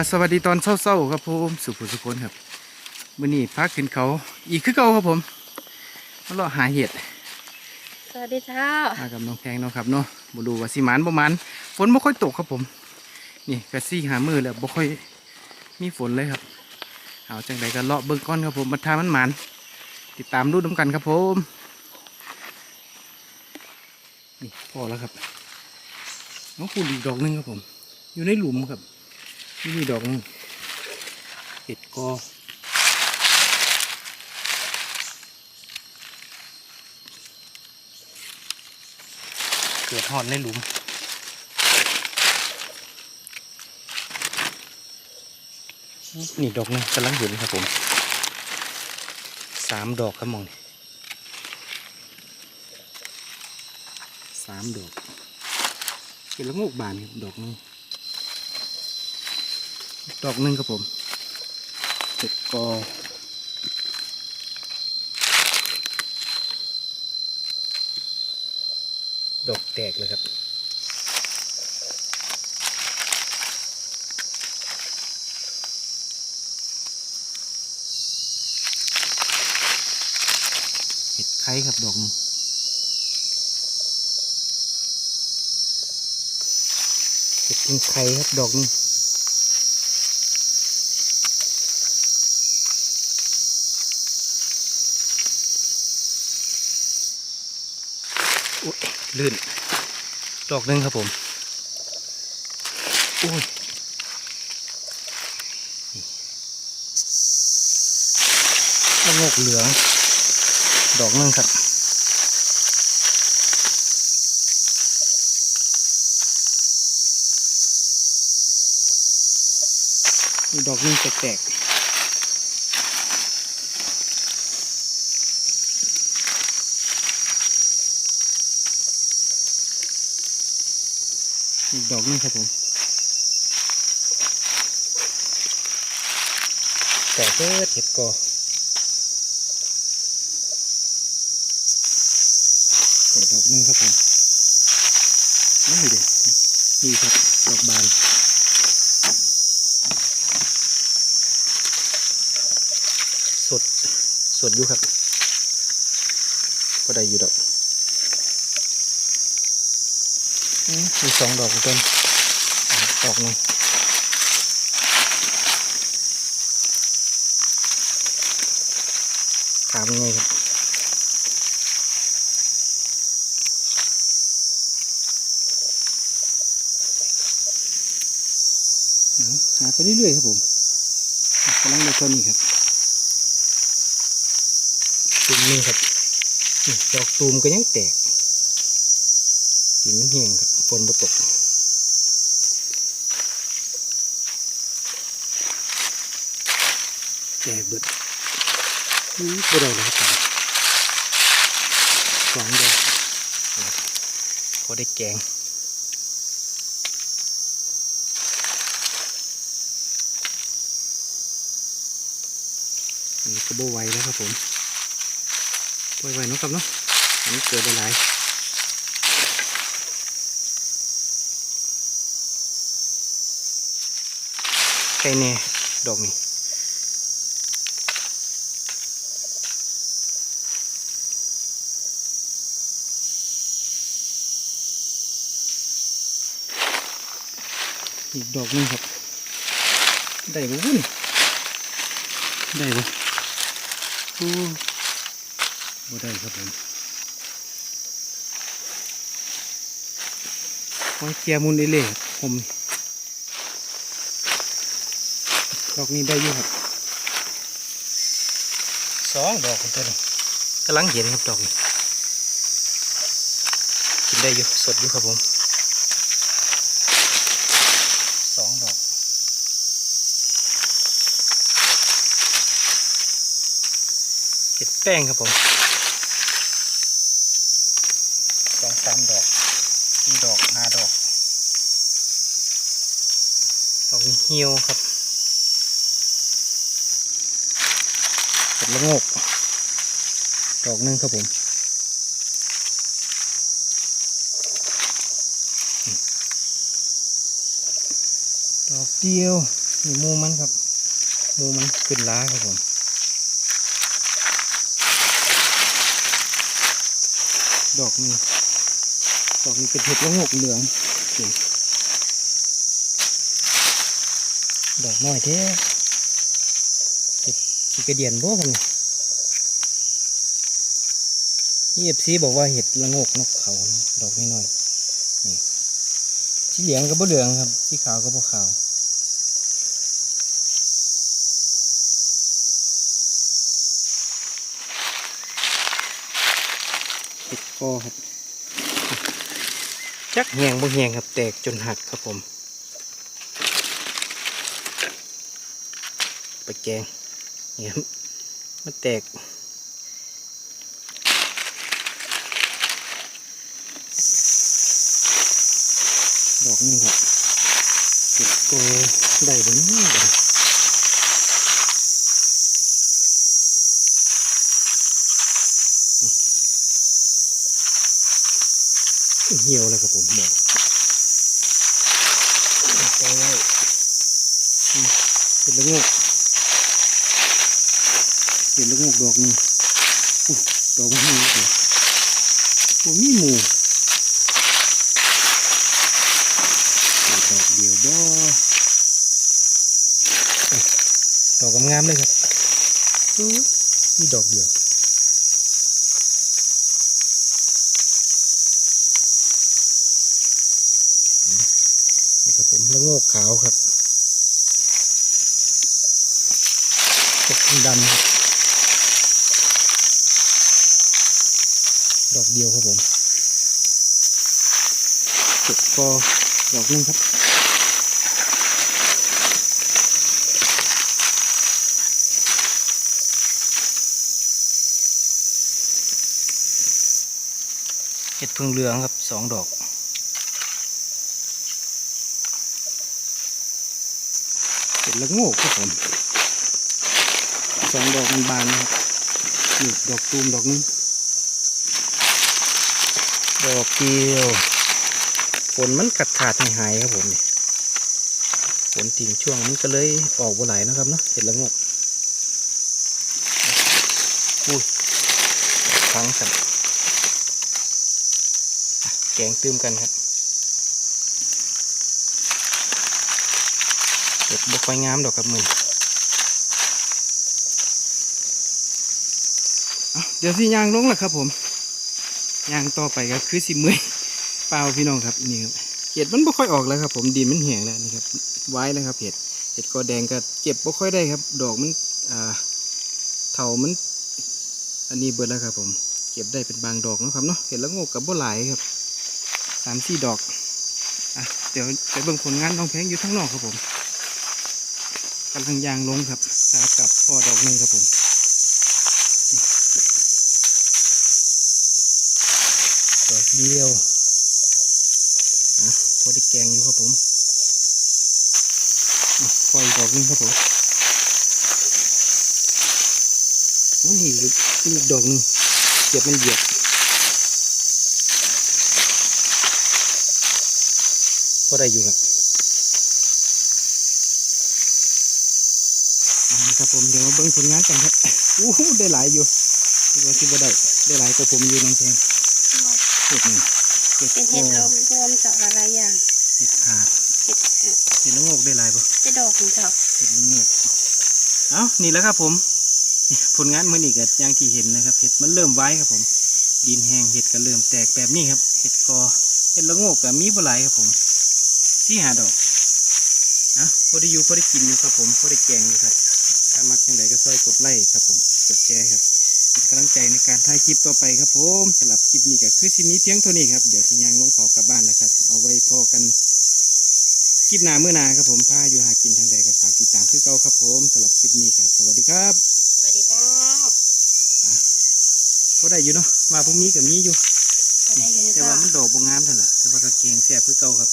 กาสวัสดีตอนเช้าๆครับผมสุขสุขคนครับมื้อนี้พักขึ้นเขาอีกคือเก่าครับผมมาเลาะหาเห็ดสวัสดีเจ้ามากับน้องแพงเนาะครับเนาะบ่รู้ว่าสิหมานบ่หมานฝนบ่ค่อยตกครับผม นี่กะซี่หามือแล้วบ่ค่อยมีฝนเลยครับ เอาจังไดก็เลาะเบิ่งก้อนครับผมมาทามันหมานติดตามดูน้ำกันครับผมนี่พอแล้วครับน้องคูณอีกดอกหนึงครับผม อยู่ในหลุมครับ นี่มีดอกนึงเห็ดกอเกิดหอดในหลุม นี่ดอกนึงกำลังเห็นครับผมสามดอกครับมองนี่สามดอกเป็นละโงกบานครับดอกนึง ดอกหนึงครับผมเจ็ดกอดอกแตกเลยครับ เห็ดไข่ครับดอกนึงเห็ดพึ่งไข่ครับดอกหนึ อุ๊ยลื่น ดอกหนึงครับผมอุ้ยนี่ละโงกเหลือง ดอกหนึงครับมีดอกหนึงแตกๆ ดอกหนึงครับผม แต่เพื่อเห็ดกอใส่ดอกหนึงครับผมนี่เด็นี่ครับดอกบานสดสดอยู่ครับก็ได้อยู่ดอกอื มมีสองดอกต้นอะดอกหนึงถามยังไงครับเอาหาไปเรื่อยๆครับผมอะกำลังได้ต้นนี้ครับตูมหนึงครับนี่ดอกตูมก็ยังแตกหินมันแห้งครับ ฝนบ่ตกแตกเบิดนี่บ่ได้เลยครับสองดอกนะครับพอได้แกงนนี้ก็โบไวแล้วครับผมปล่อยไว้เนาะครับเนาะอันนี้เกิดหลาย ๆไก่แน่ดอกนี้อีกดอกนึงครับ ได้บุ้นได้บุโอ้บ่ได้ครับผมหอยเกียมุนเอเล่ผม ดอกนี้ได้อยู่ครับสองดอกของตัวนี้กำลังเห็นครับดอกนี้กินได้อยู่สดอยู่ครับผมสองดอกเห็ดแป้งครับผมสองสามดอกสี่ดอกห้าดอกดอกเหี่ยวครับเห็ด ละโงกดอกหนึงครับผมดอกเดียวนี่มูมันครับ มูมันขึ้นล้าครับผมดอกนี้ดอกนี้เป็นเห็ดละงกเหลืองดอกน้อยแท้เห็ดสีกระเดียนบ่ผมนี่เอฟซีบอกว่าเห็ดละโงกนกเขานะดอกน้อยๆนี่สีเหลืองก็บ่เหลืองครับสีขาวก็บ่ขาวเห็ดกอครับจักแหงบ่แหงครับแตกจนหักครับผมไปแกง เนี่ยมันแตก ดอกนี้ครับเห็ดกอได้บนนี้เลยเหี่ยวแล้วครับผมบอกไปไว้อืมเห็ดละโงก เห็ดละโงกดอกหนึงดอกมันนี่เลยบ่มีหมูดอกเดียวบ่ดอกงามๆเลยครับอุ๊ยมีดอกเดียวนี่ครับผมละโงกขาวครับตกดำครับ ดอกเดียวครับผมตกกอดอกหนึงครับเห็ดพึ่งเหลืองครับสองดอก เห็ดละโงกครับผมสองดอกมันบานนะครับนี่ดอกตูมดอกนึง ดอกเดียวฝนมันขาดขาดหายหายครับผมนี่ฝนทิ้งช่วงมันก็เลยออกบ่ไหลนะครับเนาะเห็ดละโงกอุ้ยครั้งสันแกงตื้มกันครับเห็ดบกไฟงามดอกครับมือเดี๋ยวสิยางลงแหล้วครับผม ยางต่อไปก็คือสิมือเปล่าพี่น้องครับนี่ครับเห็ดมันบ่ค่อยออกแล้วครับ ผมดินมันแห้งแล้วนี่ครับไว้แล้วครับเห็ดเห็ดกอแดงก็เก็บบ่ค่อยได้ครับ ดอกมันอ่าเถามัน อันนี้เบิดแล้วครับ ผม เก็บได้เป็นบางดอกนะครับเนาะเห็ดละโงกกับบ่หลายครับสามสี่ดอกอะเดี๋ยวไปเบิ่งผลงานน้องแพงอยู่ข้างนอกครับผมกำลังยางลงครับขากับพ่อดอกหนึ่งครับผมดอก เดียวนะพอได้แกงอยู่ครับผมอะพออีกดอกนึงครับผมโอ้นี่อีกดอกหนึ่งเก็บมันเหยียบพอได้อยู่ครับครับผมเดี๋ยวมาเบิ่งผลงานกันครับอู้หูได้หลายอยู่คิดว่าคิดว่าได้ได้หลายกว่าผมอยู่น้องเพลง เห็ดนี่เห็ดเป็นโคเห็ดลมรวมจากหลายๆอย่างเห็ดขาดเห็ดอะเห็ดละโงกได้หลายปะเห็ดดอกของเจ้าเห็ดละโงกเอานี่แหล้วครับผม ผลงานมื่อนี้ก็อย่างที่เห็นนะครับเห็ดมันเริ่มไว้ครับผม ดินแห้งเห็ดก็เริ่มแตกแบบนี้ครับเห็ดกอเห็ดละโงกก็มีบ่หลายครับผมสี่หาดอกอะพอได้อยู่พอได้กินอยู่ครับผมพอได้แกงอยู่ครับถ้ามักอย่างไรก็ซอยกดไลค์ครับผมกดแชร์ครับ เป็นกำลังใจในการถ่ายคลิปต่อไปครับผมสำหรับคลิปนี้ก็คือชิ้นนี้เพียงเท่านี้ครับเดี๋ยวสิยางลงเขากลับบ้านแล้วครับ เอาไว้พอกันคลิปหน้าเมื่อหนาครับผมพาอยู่หากินทางใดก็ฝากติดตามคือเก่าครับผมสำหรับคลิปนี้ก็สวัสดีครับสวัสดีเจ้าก็ได้อยู่เนาะมาพรุ่งนี้กับมีอยู่สวัสดีแต่เจ้าว่ามันดอกบงงามเท่านั้นแหละแต่ว่าก็เกงแซ่บคือเก่าครับ